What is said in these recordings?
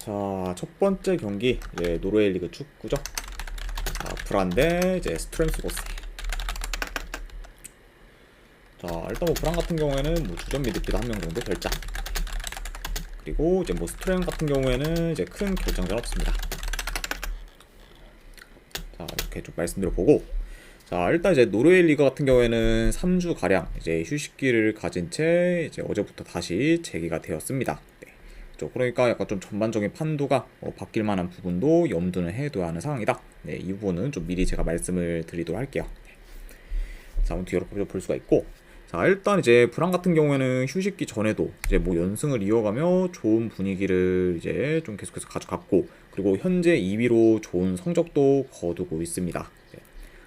자, 첫 번째 경기 이제 노르웨이 리그 축구죠. 자, 브란데 이제 스트렘스 고스. 자, 일단 뭐 브란 같은 경우에는 뭐 주전 미드필더 한 명 정도 결장. 그리고 이제 뭐 스트렘 같은 경우에는 이제 큰 결정전 없습니다. 자, 이렇게 좀 말씀드려 보고 자, 일단 이제 노르웨이 리그 같은 경우에는 3주 가량 이제 휴식기를 가진 채 이제 어제부터 다시 재개가 되었습니다. 네. 저 그러니까 약간 좀 전반적인 판도가 어, 바뀔 만한 부분도 염두는 해둬야 하는 상황이다. 네, 이 부분은 좀 미리 제가 말씀을 드리도록 할게요. 네. 자, 아무튼 이렇게 볼 수가 있고 자, 일단 이제 브랑 같은 경우에는 휴식기 전에도 이제 뭐 연승을 이어가며 좋은 분위기를 이제 좀 계속해서 가져갔고 그리고 현재 2위로 좋은 성적도 거두고 있습니다. 네.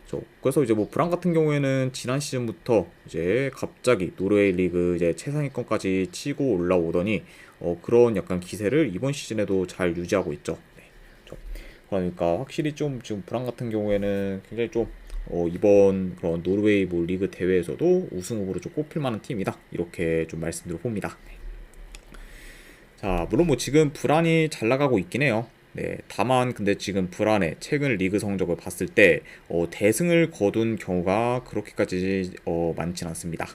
저 그래서 이제 뭐 브랑 같은 경우에는 지난 시즌부터 이제 갑자기 노르웨이 리그 이제 최상위권까지 치고 올라오더니 어 그런 약간 기세를 이번 시즌에도 잘 유지하고 있죠. 네. 저 그러니까 확실히 좀 지금 브랑 같은 경우에는 굉장히 좀 어, 이번 그런 노르웨이 뭐 리그 대회에서도 우승 후보로 좀 꼽힐 만한 팀이다. 이렇게 좀 말씀드려 봅니다. 네. 자, 물론 뭐 지금 불안이 잘 나가고 있긴 해요. 네, 다만 근데 지금 불안의 최근 리그 성적을 봤을 때 어, 대승을 거둔 경우가 그렇게까지 어, 많진 않습니다.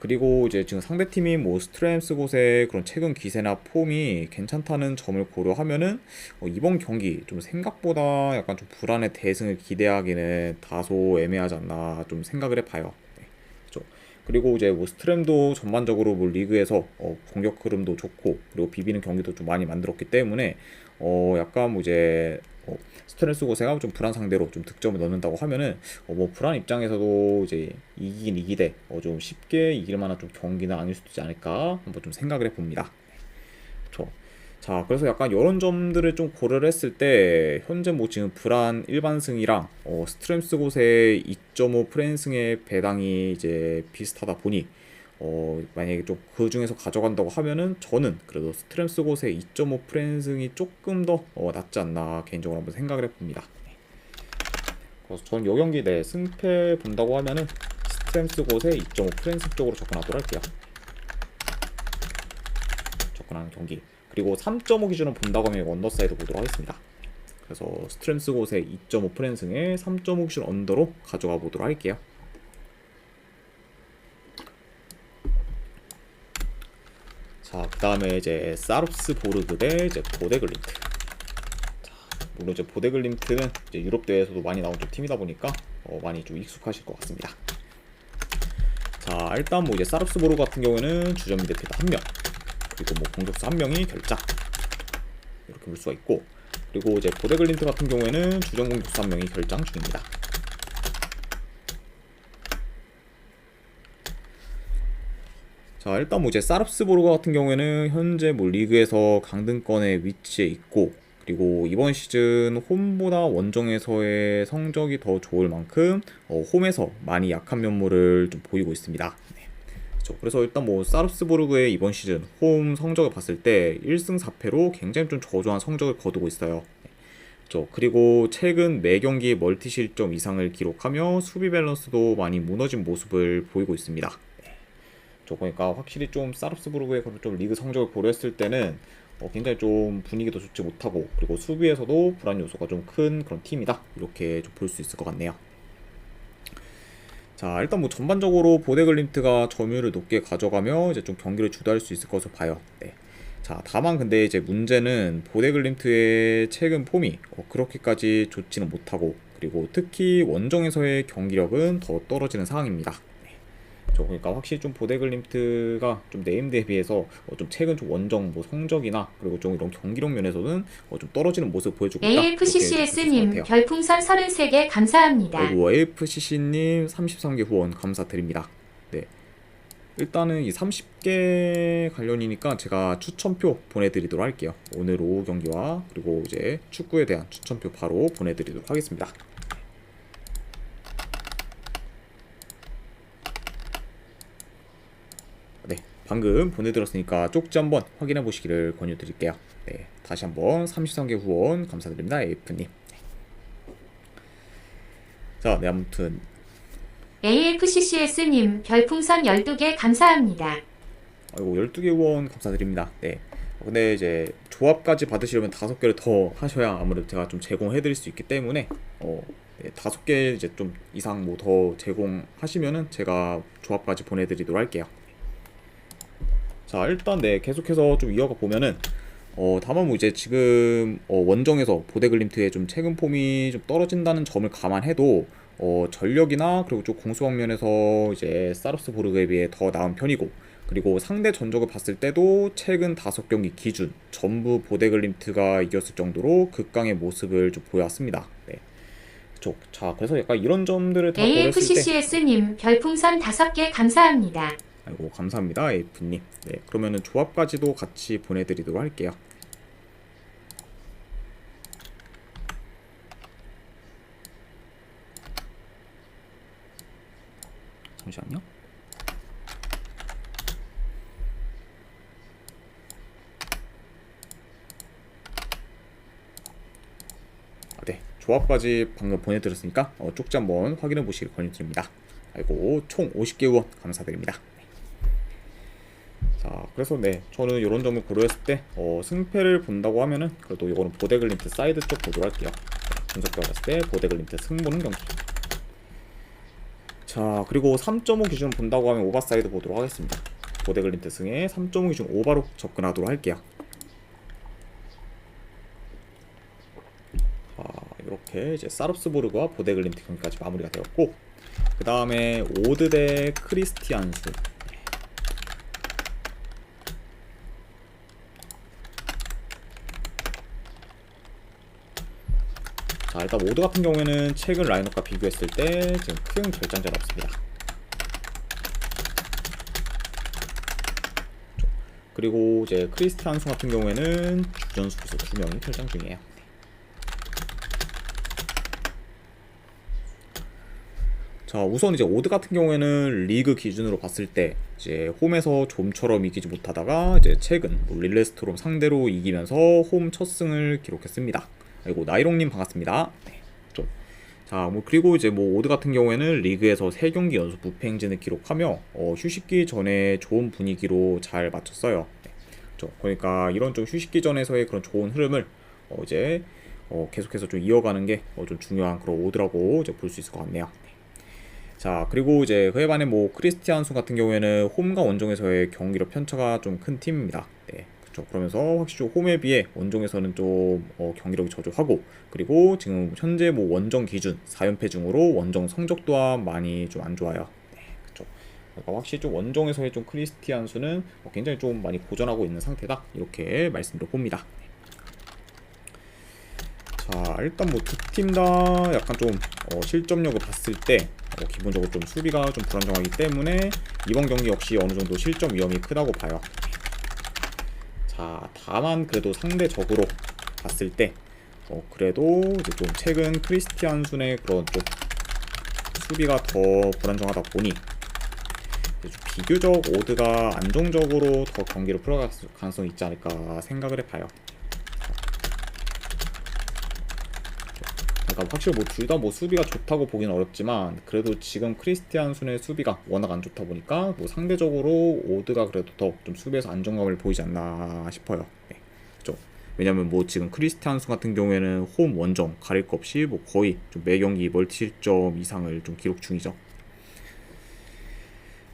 그리고 이제 지금 상대 팀이 뭐 스트램스 곳의 그런 최근 기세나 폼이 괜찮다는 점을 고려하면은 어, 이번 경기 좀 생각보다 약간 좀 불안의 대승을 기대하기는 다소 애매하지 않나 좀 생각을 해봐요. 네, 그렇죠. 그리고 이제 뭐 스트램도 전반적으로 뭐 리그에서 어, 공격 흐름도 좋고 그리고 비비는 경기도 좀 많이 만들었기 때문에 어 약간 뭐 이제 어, 스트레스 고세가 좀 불안 상대로 좀 득점을 넣는다고 하면은 어, 뭐 불안 입장에서도 이제 이기긴 이기되 어, 좀 쉽게 이길 만한 좀 경기는 아닐 수도 있지 않을까 한번 좀 생각을 해봅니다. 그렇죠. 자, 그래서 약간 이런 점들을 좀 고려를 했을 때 현재 뭐 지금 불안 일반승이랑 어, 스트렘스 곳의 2.5 프랜승의 배당이 이제 비슷하다 보니 어, 만약에 좀 그 중에서 가져간다고 하면은 저는 그래도 스트렘스 곳의 2.5 프랜승이 조금 더 어, 낫지 않나 개인적으로 한번 생각을 해봅니다. 네. 그래서 저는 요 경기 내 승패 본다고 하면은 스트렘스 곳의 2.5 프랜승 쪽으로 접근하도록 할게요. 접근하는 경기. 그리고 3.5 기준으로 본다고 하면 언더사이드 보도록 하겠습니다. 그래서 스트렘스 곳의 2.5 프랜승에 3.5 기준 언더로 가져가 보도록 할게요. 자, 그 다음에 이제 사룹스 보르그 대 이제 보데글림트. 자, 물론 이제 보데글림트는 이제 유럽 대회에서도 많이 나온 좀 팀이다 보니까 어, 많이 좀 익숙하실 것 같습니다. 자, 일단 뭐 이제 사룹스 보르그 같은 경우에는 주전 미드필더 한 명, 그리고 뭐 공격수 한 명이 결장 이렇게 볼 수가 있고, 그리고 이제 보데글림트 같은 경우에는 주전 공격수 한 명이 결장 중입니다. 자 일단 뭐 이제 사릅스보르가 같은 경우에는 현재 뭐 리그에서 강등권에 위치해 있고 그리고 이번 시즌 홈보다 원정에서의 성적이 더 좋을 만큼 어, 홈에서 많이 약한 면모를 좀 보이고 있습니다. 네. 그렇죠. 그래서 일단 뭐 사릅스보르그의 이번 시즌 홈 성적을 봤을 때 1승 4패로 굉장히 좀 저조한 성적을 거두고 있어요. 네. 그렇죠. 그리고 최근 매 경기 멀티 실점 이상을 기록하며 수비 밸런스도 많이 무너진 모습을 보이고 있습니다. 저 보니까 확실히 좀 사르스부르크의 그런 좀 리그 성적을 고려했을 때는 어, 굉장히 좀 분위기도 좋지 못하고 그리고 수비에서도 불안 요소가 좀 큰 그런 팀이다 이렇게 좀볼수 있을 것 같네요. 자 일단 뭐 전반적으로 보데글림트가 점유율을 높게 가져가며 이제 좀 경기를 주도할 수 있을 것으로 봐요. 네. 자 다만 근데 이제 문제는 보데글림트의 최근 폼이 어, 그렇게까지 좋지는 못하고 그리고 특히 원정에서의 경기력은 더 떨어지는 상황입니다. 저 그러니까 확실히 좀 보데글림트가 좀 네임드에 비해서 어, 좀 최근 좀 원정 뭐 성적이나 그리고 좀 이런 경기력 면에서는 어, 좀 떨어지는 모습 보여주고 있다. AFCCS님 별풍선 33개 감사합니다. 그리고 AFCC님 33개 후원 감사드립니다. 네. 일단은 이 30개 관련이니까 제가 추천표 보내드리도록 할게요. 오늘 오후 경기와 그리고 이제 축구에 대한 추천표 바로 보내드리도록 하겠습니다. 네, 방금 보내드렸으니까 쪽지 한번 확인해 보시기를 권유드릴게요. 네, 다시 한번 33개 후원 감사드립니다, 에이프님. 자, 네 아무튼 AFCCS님 별풍선 12개 감사합니다. 아이고 12개 후원 감사드립니다. 네. 어, 근데 이제 조- 조합까지 받으시려면 다섯 개를 더 하셔야 아무래도 제가 좀 제공해드릴 수 있기 때문에 어, 네, 다섯 개 이제 좀 이상 뭐 더 제공하시면은 제가 조합까지 보내드리도록 할게요. 자 일단 네 계속해서 좀 이어가 보면은 어 다만 뭐 이제 지금 어, 원정에서 보데글림트의 좀 최근 폼이 좀 떨어진다는 점을 감안해도 어 전력이나 그리고 좀 공수학 면에서 이제 사르스 보르그에 비해 더 나은 편이고 그리고 상대 전적을 봤을 때도 최근 다섯 경기 기준 전부 보데글림트가 이겼을 정도로 극강의 모습을 좀 보여왔습니다. 네. 그쵸. 자 그래서 약간 이런 점들을 다 AFCCS님 별풍선 5개 감사합니다. 아이고 감사합니다 에이프님. 네 그러면은 조합까지도 같이 보내드리도록 할게요. 잠시만요. 아, 네 조합까지 방금 보내드렸으니까 어, 쪽지 한번 확인해 보시길 권유드립니다. 아이고 총 50개 후원 감사드립니다. 자 그래서 네 저는 이런 점을 고려했을 때 어, 승패를 본다고 하면은 그래도 이거는 보데글린트 사이드 쪽 보도록 할게요. 네, 분석해 봤을 때 보데글린트 승보는 경기. 자 그리고 3.5 기준 본다고 하면 오버사이드 보도록 하겠습니다. 보데글린트 승에 3.5 기준 오바로 접근하도록 할게요. 자 이렇게 이제 사릅스보르그와 보데글린트 경기까지 마무리가 되었고 그 다음에 오드 대 크리스티안스 일단 오드 같은 경우에는 최근 라인업과 비교했을 때 지금 큰 결장전 없습니다 그리고 이제 크리스티안스 같은 경우에는 주전 수비수 두 명이 결장 중이에요 자 우선 이제 오드 같은 경우에는 리그 기준으로 봤을 때 이제 홈에서 좀처럼 이기지 못하다가 이제 최근 뭐 릴레스트롬 상대로 이기면서 홈 첫 승을 기록했습니다. 아이고 나이롱님 반갑습니다. 네, 좀. 자, 뭐 그리고 이제 뭐 오드 같은 경우에는 리그에서 3경기 연속 무패 행진을 기록하며 어, 휴식기 전에 좋은 분위기로 잘 맞췄어요. 네, 그렇죠. 그러니까 이런 좀 휴식기 전에서의 그런 좋은 흐름을 어, 이제 어, 계속해서 좀 이어가는 게좀 중요한 그런 오드라고 이제 볼 수 있을 것 같네요. 자 그리고 이제 그에 반해 뭐 크리스티안수 같은 경우에는 홈과 원정에서의 경기력 편차가 좀 큰 팀입니다. 네, 그렇죠. 그러면서 확실히 좀 홈에 비해 원정에서는 좀 어, 경기력이 저조하고 그리고 지금 현재 뭐 원정 기준 4연패 중으로 원정 성적 또한 많이 좀 안 좋아요. 네, 그렇죠. 그러니까 확실히 좀 원정에서의 좀 크리스티안수는 어, 굉장히 좀 많이 고전하고 있는 상태다 이렇게 말씀드려 봅니다. 자 일단 뭐 두 팀 다 약간 좀 어, 실점력을 봤을 때 어, 기본적으로 좀 수비가 좀 불안정하기 때문에 이번 경기 역시 어느 정도 실점 위험이 크다고 봐요. 자 다만 그래도 상대적으로 봤을 때 어, 그래도 이제 좀 최근 크리스티안 순의 그런 좀 수비가 더 불안정하다 보니 비교적 오드가 안정적으로 더 경기를 풀어갈 가능성이 있지 않을까 생각을 해봐요. 그러니까 확실히 뭐 둘 다 뭐 수비가 좋다고 보기는 어렵지만 그래도 지금 크리스티안 순의 수비가 워낙 안 좋다 보니까 뭐 상대적으로 오드가 그래도 더 좀 수비에서 안정감을 보이지 않나 싶어요. 네. 왜냐면 뭐 지금 크리스티안 순 같은 경우에는 홈 원정 가릴 것 없이 뭐 거의 좀 매 경기 멀티 실점 이상을 좀 기록 중이죠.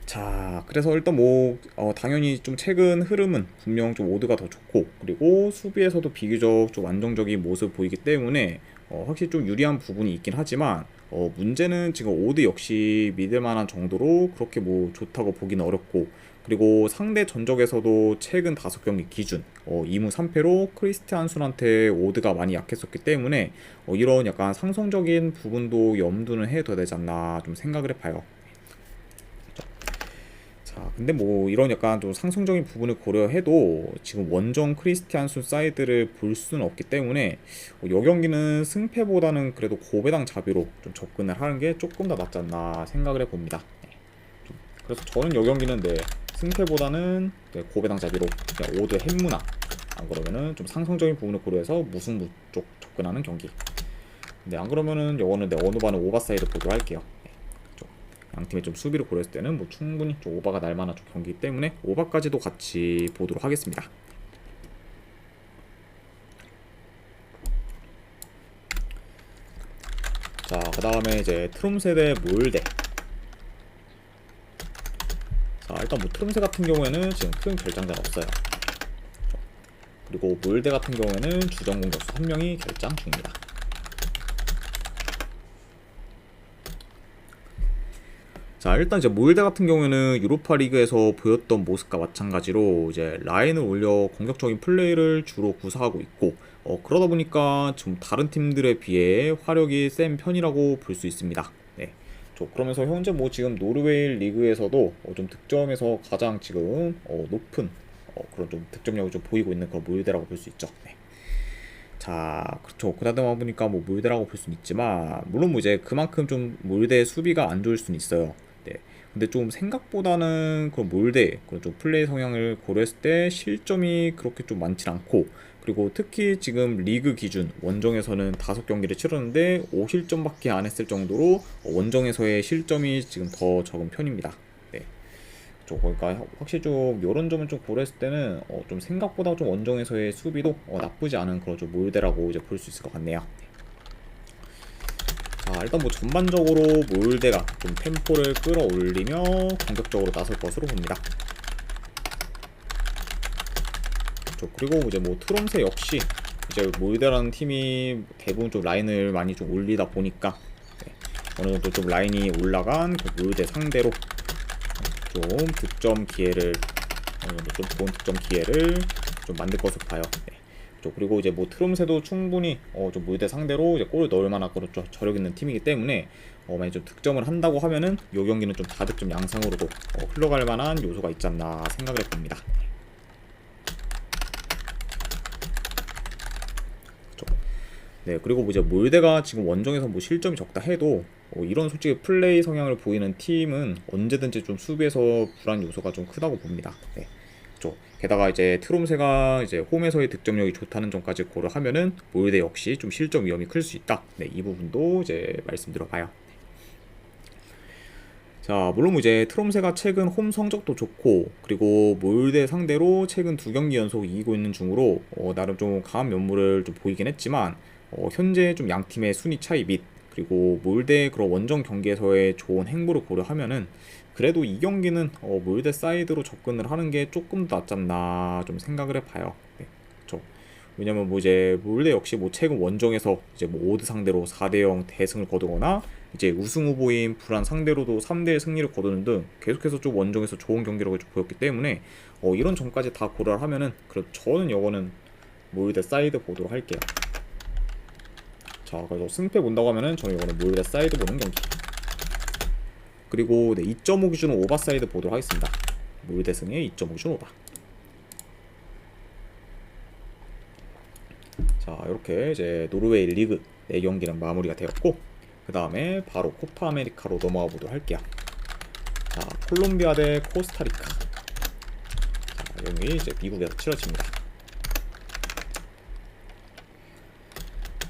자, 그래서 일단 뭐 어, 당연히 좀 최근 흐름은 분명 좀 오드가 더 좋고 그리고 수비에서도 비교적 좀 안정적인 모습 보이기 때문에 어, 확실히 좀 유리한 부분이 있긴 하지만 어, 문제는 지금 오드 역시 믿을 만한 정도로 그렇게 뭐 좋다고 보기는 어렵고 그리고 상대 전적에서도 최근 다섯 경기 기준 어, 2무 3패로 크리스티안 순한테 오드가 많이 약했었기 때문에 어, 이런 약간 상성적인 부분도 염두는 해둬야 되지 않나 좀 생각을 해봐요. 자, 근데 뭐 이런 약간 좀 상승적인 부분을 고려해도 지금 원정 크리스티안순 사이드를 볼 수는 없기 때문에 어, 이 경기는 승패보다는 그래도 고배당 자비로 좀 접근을 하는 게 조금 더 낫지 않나 생각을 해봅니다. 네. 좀 그래서 저는 이 경기는 네, 승패보다는 네, 고배당 자비로 오드 햄무나 안 그러면은 좀 상승적인 부분을 고려해서 무승부 쪽 접근하는 경기. 네, 안 그러면은 요거는 네, 어느 반은 오버사이드 보도록 할게요. 양팀의 좀 수비를 고려했을 때는 뭐 충분히 좀 오바가 날 만한 좀 경기이기 때문에 오바까지도 같이 보도록 하겠습니다. 자, 그 다음에 이제 트롬세 대 몰대. 자, 일단 뭐 트롬세 같은 경우에는 지금 큰 결장자가 없어요. 그리고 몰대 같은 경우에는 주전 공격수 한 명이 결장 중입니다. 자 일단 이제 몰데 같은 경우에는 유로파 리그에서 보였던 모습과 마찬가지로 이제 라인을 올려 공격적인 플레이를 주로 구사하고 있고 어, 그러다 보니까 좀 다른 팀들에 비해 화력이 센 편이라고 볼 수 있습니다. 네. 저 그러면서 현재 뭐 지금 노르웨이 리그에서도 어, 좀 득점에서 가장 지금 어, 높은 어, 그런 좀 득점력을 좀 보이고 있는 그런 몰데라고 볼 수 있죠. 네. 자, 그렇죠. 그러다 보니까 뭐 몰데라고 볼 수는 있지만 물론 뭐 이제 그만큼 좀 몰데 수비가 안 좋을 수는 있어요. 네. 근데 좀 생각보다는 그런 몰데 그런 좀 플레이 성향을 고려했을 때 실점이 그렇게 좀 많진 않고 그리고 특히 지금 리그 기준 원정에서는 다섯 경기를 치렀는데 5실점밖에 안 했을 정도로 원정에서의 실점이 지금 더 적은 편입니다. 네. 좀 그러니까 확실히 좀 이런 점을 좀 고려했을 때는 어, 좀 생각보다 좀 원정에서의 수비도 어, 나쁘지 않은 그런 좀 몰데라고 이제 볼 수 있을 것 같네요. 자 일단 뭐 전반적으로 몰데가 좀 템포를 끌어올리며 공격적으로 나설 것으로 봅니다. 저 그리고 이제 뭐 트롬세 역시 이제 몰데라는 팀이 대부분 좀 라인을 많이 좀 올리다 보니까 네, 어느 정도 좀 라인이 올라간 그 몰데 상대로 좀 득점 기회를 어느 정도 좀 좋은 득점 기회를 좀 만들 것으로 봐요. 네. 저 그리고 이제 뭐 트롬세도 충분히 어 좀 몰데 상대로 이제 골을 넣을 만한 그런 좀 저력 있는 팀이기 때문에 어 만약 좀 득점을 한다고 하면은 요 경기는 좀 다득점 양상으로도 어 흘러갈 만한 요소가 있지 않나 생각을 해봅니다. 네 그리고 뭐 이제 몰데가 지금 원정에서 뭐 실점이 적다 해도 어 이런 솔직히 플레이 성향을 보이는 팀은 언제든지 좀 수비에서 불안 요소가 좀 크다고 봅니다. 네. 그쵸. 게다가 이제 트롬세가 이제 홈에서의 득점력이 좋다는 점까지 고려하면은 몰데 역시 좀 실점 위험이 클 수 있다. 네, 이 부분도 이제 말씀드려봐요. 자, 물론 뭐 이제 트롬세가 최근 홈 성적도 좋고 그리고 몰데 상대로 최근 두 경기 연속 이기고 있는 중으로 어, 나름 좀 강한 면모를 좀 보이긴 했지만 어, 현재 좀 양 팀의 순위 차이 및 그리고 몰데 그런 원정 경기에서의 좋은 행보를 고려하면은 그래도 이 경기는 어, 몰데 사이드로 접근을 하는 게 조금 더 낫지 않나 좀 생각을 해봐요. 네, 그렇죠. 왜냐면 뭐 이제 몰데 역시 뭐 최근 원정에서 이제 뭐 오드 상대로 4대0 대승을 거두거나 이제 우승 후보인 불안 상대로도 3대1 승리를 거두는 등 계속해서 좀 원정에서 좋은 경기력을 좀 보였기 때문에 어, 이런 점까지 다 고려를 하면은 그래 저는 이거는 몰데 사이드 보도록 할게요. 자, 그래서 승패 본다고 하면은 저는 이거는 몰데 사이드 보는 경기. 그리고 네, 2.5 기준으로 오버사이드 보도록 하겠습니다. 몰대승의 2.5 기준 오버. 자, 이렇게 이제 노르웨이 리그 4경기는 마무리가 되었고 그 다음에 바로 코파 아메리카로 넘어가 보도록 할게요. 자, 콜롬비아 대 코스타리카. 자, 여기 이제 미국에서 치러집니다.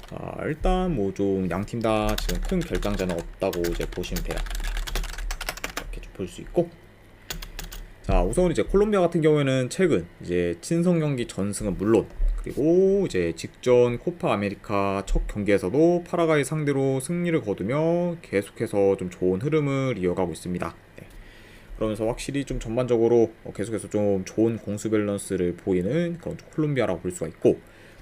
자, 일단 뭐 좀 양 팀 다 지금 큰 결장자는 없다고 이제 보시면 돼요. 볼 수 있고. 자, 우선 이제 콜롬비아 같은 경우에는 최근 이제 친선 경기 전승은 물론 그리고 이제 직전 코파 아메리카 첫 경기에서도 파라과이 상대로 승리를 거두며 계속해서 좀 좋은 흐름을 이어가고 있습니다. 네. 그러면서 확실히 좀 전반적으로 어, 계속해서 좀 좋은 공수 밸런스를 보이는 그런 콜롬비아라고 볼 수가 있고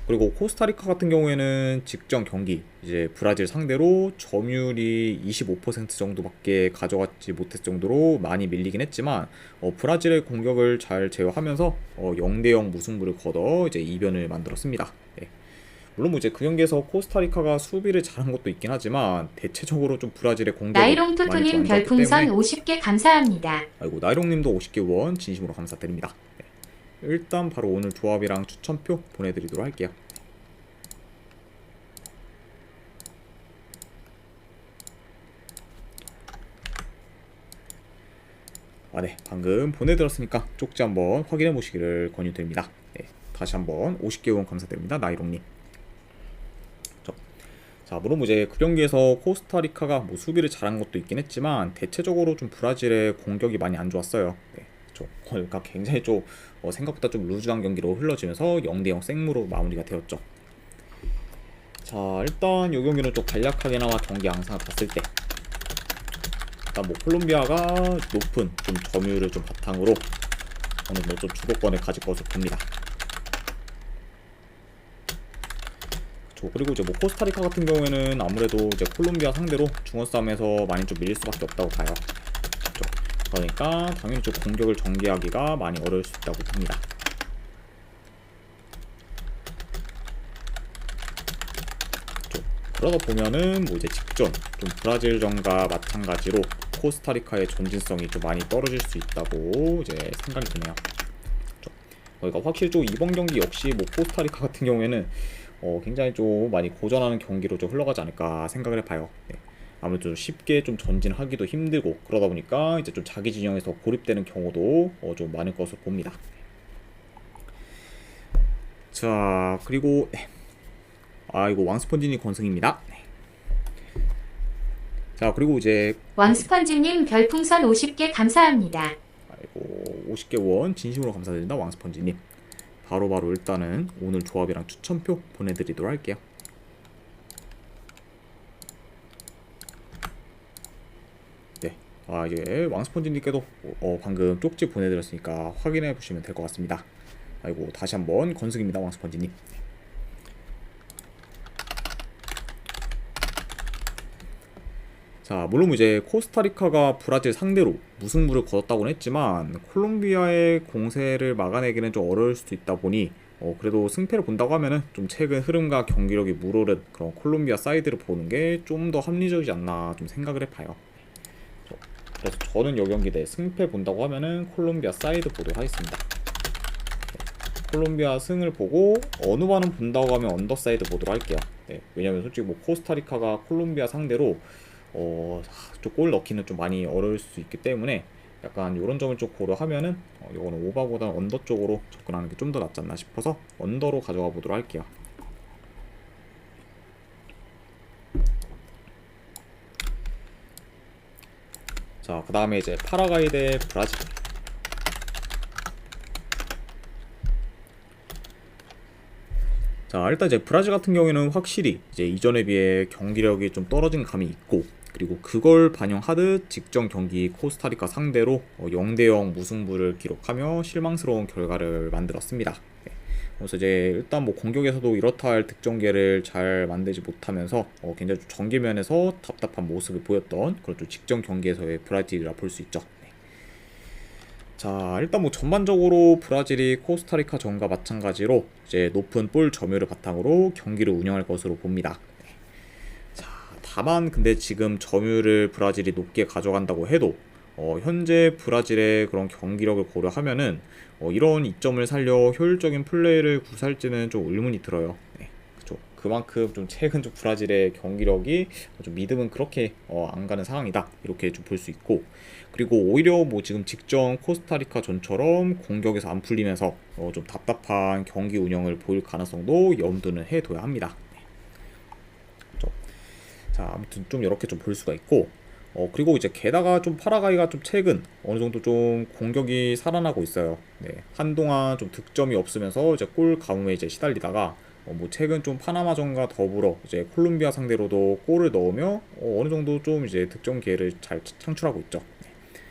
그리고 코스타리카 같은 경우에는 직전 경기 이제 브라질 상대로 점유율이 25% 정도밖에 가져가지 못했을 정도로 많이 밀리긴 했지만 어, 브라질의 공격을 잘 제어하면서 어, 0대0 무승부를 거둬 이제 이변을 만들었습니다. 네. 물론 뭐 이제 그 경기에서 코스타리카가 수비를 잘한 것도 있긴 하지만 대체적으로 좀 브라질의 공격이 나이롱 토토님 별풍선 때문에 50개 감사합니다. 아이고 나이롱님도 50개 원 진심으로 감사드립니다. 네. 일단 바로 오늘 조합이랑 추천표 보내드리도록 할게요. 아, 네. 방금 보내드렸으니까 쪽지 한번 확인해 보시기를 권유드립니다. 네. 다시 한번 50개 원 감사드립니다. 나이롱님. 자, 자, 물론 뭐 이제 그 경기에서 코스타리카가 뭐 수비를 잘한 것도 있긴 했지만 대체적으로 좀 브라질의 공격이 많이 안 좋았어요. 네. 좀 그러니까 굉장히 좀 어, 생각보다 좀 루즈한 경기로 흘러지면서 0대0 생무로 마무리가 되었죠. 자 일단 이 경기는 좀 간략하게나마 경기 양상을 봤을 때 일단 뭐 콜롬비아가 높은 좀 점유율을 좀 바탕으로 어느 정도 좀 주도권을 가질 것으로 봅니다. 그쵸. 그리고 이제 뭐 코스타리카 같은 경우에는 아무래도 이제 콜롬비아 상대로 중원 싸움에서 많이 좀 밀릴 수밖에 없다고 봐요. 그러니까 당연히 좀 공격을 전개하기가 많이 어려울 수 있다고 봅니다. 그러다 보면은 뭐 이제 직전 좀 브라질전과 마찬가지로 코스타리카의 전진성이 좀 많이 떨어질 수 있다고 이제 생각이 드네요. 그러니까 확실히 좀 이번 경기 역시 뭐 코스타리카 같은 경우에는 어, 굉장히 좀 많이 고전하는 경기로 좀 흘러가지 않을까 생각을 해봐요. 네. 아무래도 좀 쉽게 좀 전진하기도 힘들고 그러다 보니까 이제 좀 자기 진영에서 고립되는 경우도 어, 좀 많을 것으로 봅니다. 자 그리고 네. 아 이거 왕스펀지님 건승입니다. 네. 자 그리고 이제 왕스펀지님 별풍선 50개 감사합니다. 아이고 50개 원 진심으로 감사드립니다 왕스펀지님. 바로바로 일단은 오늘 조합이랑 추천표 보내드리도록 할게요. 네, 아 이제 왕스펀지님께도 어, 방금 쪽지 보내드렸으니까 확인해 보시면 될 것 같습니다. 아이고 다시 한번 건승입니다 왕스펀지님. 자, 물론 이제 코스타리카가 브라질 상대로 무승부를 거뒀다고는 했지만 콜롬비아의 공세를 막아내기는 좀 어려울 수도 있다 보니 어, 그래도 승패를 본다고 하면은 좀 최근 흐름과 경기력이 물오른 그런 콜롬비아 사이드를 보는 게 좀 더 합리적이지 않나 좀 생각을 해봐요. 저- 그래서 저는 이 경기 내 승패 본다고 하면은 콜롬비아 사이드 보도록 하겠습니다. 네, 콜롬비아 승을 보고 어느 반은 본다고 하면 언더 사이드 보도록 할게요. 네, 왜냐면 솔직히 뭐 코스타리카가 콜롬비아 상대로 어, 좀골 넣기는 좀 많이 어려울 수 있기 때문에 약간 이런 점을 좀 고려하면은 어, 이거는 오바보다 언더 쪽으로 접근하는 게 좀 더 낫지 않나 싶어서 언더로 가져가 보도록 할게요. 자, 그 다음에 이제 파라과이 대 브라질. 자, 일단 이제 브라질 같은 경우에는 확실히 이제 이전에 비해 경기력이 좀 떨어진 감이 있고 그리고 그걸 반영하듯 직전 경기 코스타리카 상대로 0대0 무승부를 기록하며 실망스러운 결과를 만들었습니다. 네. 그래서 이제 일단 뭐 공격에서도 이렇다 할 득점계를 잘 만들지 못하면서 어 굉장히 좀 전개면에서 답답한 모습을 보였던 그런 좀 직전 경기에서의 브라질이라 볼 수 있죠. 네. 자, 일단 뭐 전반적으로 브라질이 코스타리카 전과 마찬가지로 이제 높은 볼 점유율을 바탕으로 경기를 운영할 것으로 봅니다. 네. 자, 다만 근데 지금 점유율을 브라질이 높게 가져간다고 해도 어, 현재 브라질의 그런 경기력을 고려하면은 어, 이런 이점을 살려 효율적인 플레이를 구사할지는 좀 의문이 들어요. 네, 그죠. 그만큼 좀 최근 좀 브라질의 경기력이 좀 믿음은 그렇게 어, 안 가는 상황이다. 이렇게 좀 볼 수 있고 그리고 오히려 뭐 지금 직전 코스타리카 전처럼 공격에서 안 풀리면서 어, 좀 답답한 경기 운영을 보일 가능성도 염두는 해둬야 합니다. 네. 자, 아무튼 좀 이렇게 좀 볼 수가 있고 어, 그리고 이제 게다가 좀 파라과이가 좀 최근 어느 정도 좀 공격이 살아나고 있어요. 네. 한동안 좀 득점이 없으면서 이제 골 가뭄에 이제 시달리다가 어, 뭐 최근 좀 파나마전과 더불어 이제 콜롬비아 상대로도 골을 넣으며 어, 어느 정도 좀 이제 득점 기회를 잘 창출하고 있죠. 네.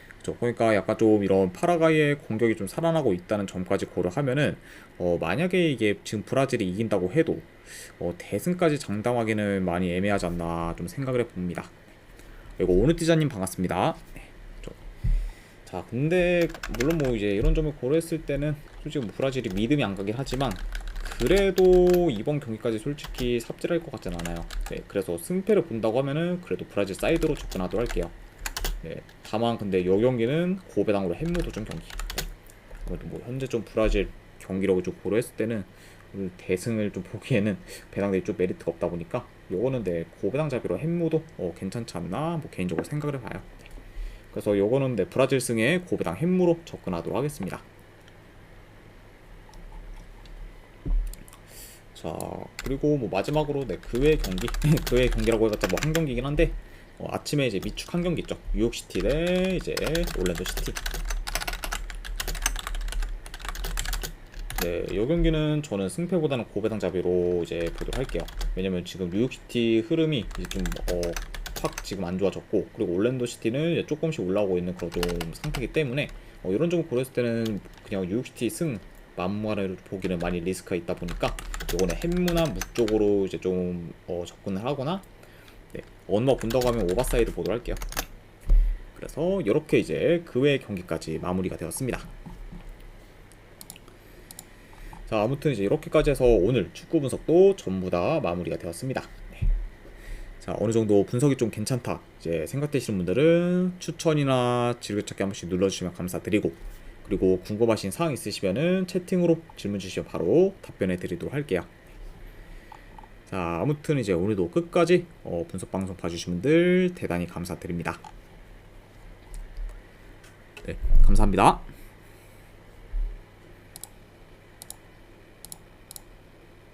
그렇죠. 그러니까 약간 좀 이런 파라과이의 공격이 좀 살아나고 있다는 점까지 고려하면은 어, 만약에 이게 지금 브라질이 이긴다고 해도 어, 대승까지 장담하기는 많이 애매하지 않나 좀 생각을 해봅니다. 그리고 오느티자님 반갑습니다. 네, 저- 자, 근데 물론 뭐 이제 이런 점을 고려했을 때는 솔직히 뭐 브라질이 믿음이 안 가긴 하지만 그래도 이번 경기까지 솔직히 삽질할 것 같진 않아요. 네, 그래서 승패를 본다고 하면은 그래도 브라질 사이드로 접근하도록 할게요. 네, 다만 근데 이 경기는 고배당으로 햄무 도전 경기. 네, 아무래도 뭐 현재 좀 브라질 경기력을 좀 고려했을 때는 오늘 대승을 좀 보기에는 배당들이 좀 메리트가 없다 보니까 요거는 내 고배당 잡이로 햄무도 어, 괜찮지 않나 뭐 개인적으로 생각을 해봐요. 네. 그래서 요거는 내 브라질 승에 고배당 햄무로 접근하도록 하겠습니다. 자 그리고 뭐 마지막으로 네, 그외 경기 그외 경기라고 해봤자 뭐 한 경기긴 한데 어, 아침에 이제 미축 한 경기 있죠 뉴욕시티 대 이제 올랜도 시티 네, 이 경기는 저는 승패보다는 고배당 잡이로 이제 보도록 할게요. 왜냐면 지금 뉴욕시티 흐름이 이제 좀 어, 확 지금 안 좋아졌고 그리고 올랜도 시티는 조금씩 올라오고 있는 그런 좀 상태이기 때문에 어, 이런 점을 고려했을 때는 그냥 뉴욕시티 승 만무가를 보기는 많이 리스크가 있다 보니까 이번에 햄무나 묵 쪽으로 이제 좀 어, 접근을 하거나 네, 언마 본다고 하면 오버사이드 보도록 할게요. 그래서 이렇게 이제 그 외 경기까지 마무리가 되었습니다. 자 아무튼 이제 이렇게까지 해서 오늘 축구 분석도 전부 다 마무리가 되었습니다. 네. 자 어느 정도 분석이 좀 괜찮다 이제 생각되시는 분들은 추천이나 즐겨찾기 한 번씩 눌러주시면 감사드리고 그리고 궁금하신 사항 있으시면은 채팅으로 질문 주시면 바로 답변해 드리도록 할게요. 자 아무튼 이제 오늘도 끝까지 어, 분석 방송 봐주신 분들 대단히 감사드립니다. 네 감사합니다.